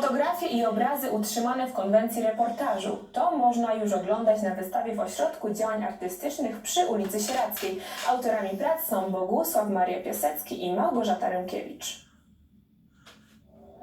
Fotografie i obrazy utrzymane w konwencji reportażu. To można już oglądać na wystawie w Ośrodku Działań Artystycznych przy ulicy Sieradzkiej. Autorami prac są Bogusław Maria Piasecki i Małgorzata Rękiewicz.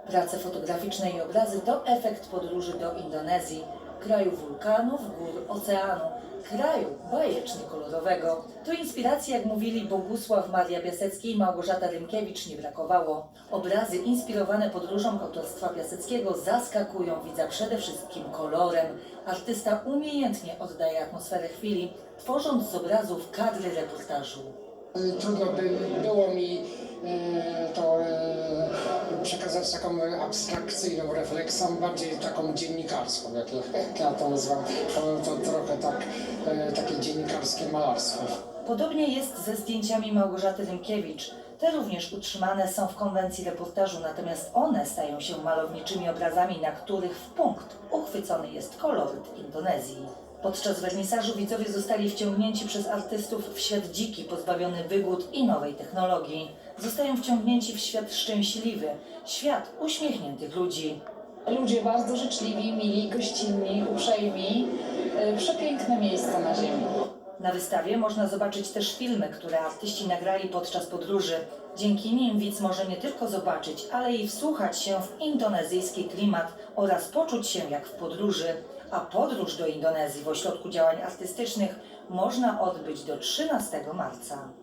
Prace fotograficzne i obrazy to efekt podróży do Indonezji, kraju wulkanów, gór, oceanu, kraju bajecznie kolorowego. Tu inspiracji, jak mówili Bogusław Maria Piasecki i Małgorzata Rymkiewicz, nie brakowało. Obrazy inspirowane podróżą autorstwa Piaseckiego zaskakują widza przede wszystkim kolorem. Artysta umiejętnie oddaje atmosferę chwili, tworząc z obrazów kadry reportażu. Trudno by było mi e, to e, przekazać taką abstrakcyjną refleksją, bardziej taką dziennikarską, jak, ja to nazywam. To, to trochę tak, e, takie dziennikarskie malarstwo. Podobnie jest ze zdjęciami Małgorzaty Rymkiewicz. Te również utrzymane są w konwencji reportażu, natomiast one stają się malowniczymi obrazami, na których w punkt uchwycony jest koloryt Indonezji. Podczas wernisażu widzowie zostali wciągnięci przez artystów w świat dziki, pozbawiony wygód i nowej technologii. Zostają wciągnięci w świat szczęśliwy, świat uśmiechniętych ludzi. Ludzie bardzo życzliwi, mili, gościnni, uprzejmi. E, Przepiękne miejsce na ziemi. Na wystawie można zobaczyć też filmy, które artyści nagrali podczas podróży. Dzięki nim widz może nie tylko zobaczyć, ale i wsłuchać się w indonezyjski klimat oraz poczuć się jak w podróży. A podróż do Indonezji w Ośrodku Działań Artystycznych można odbyć do 13 marca.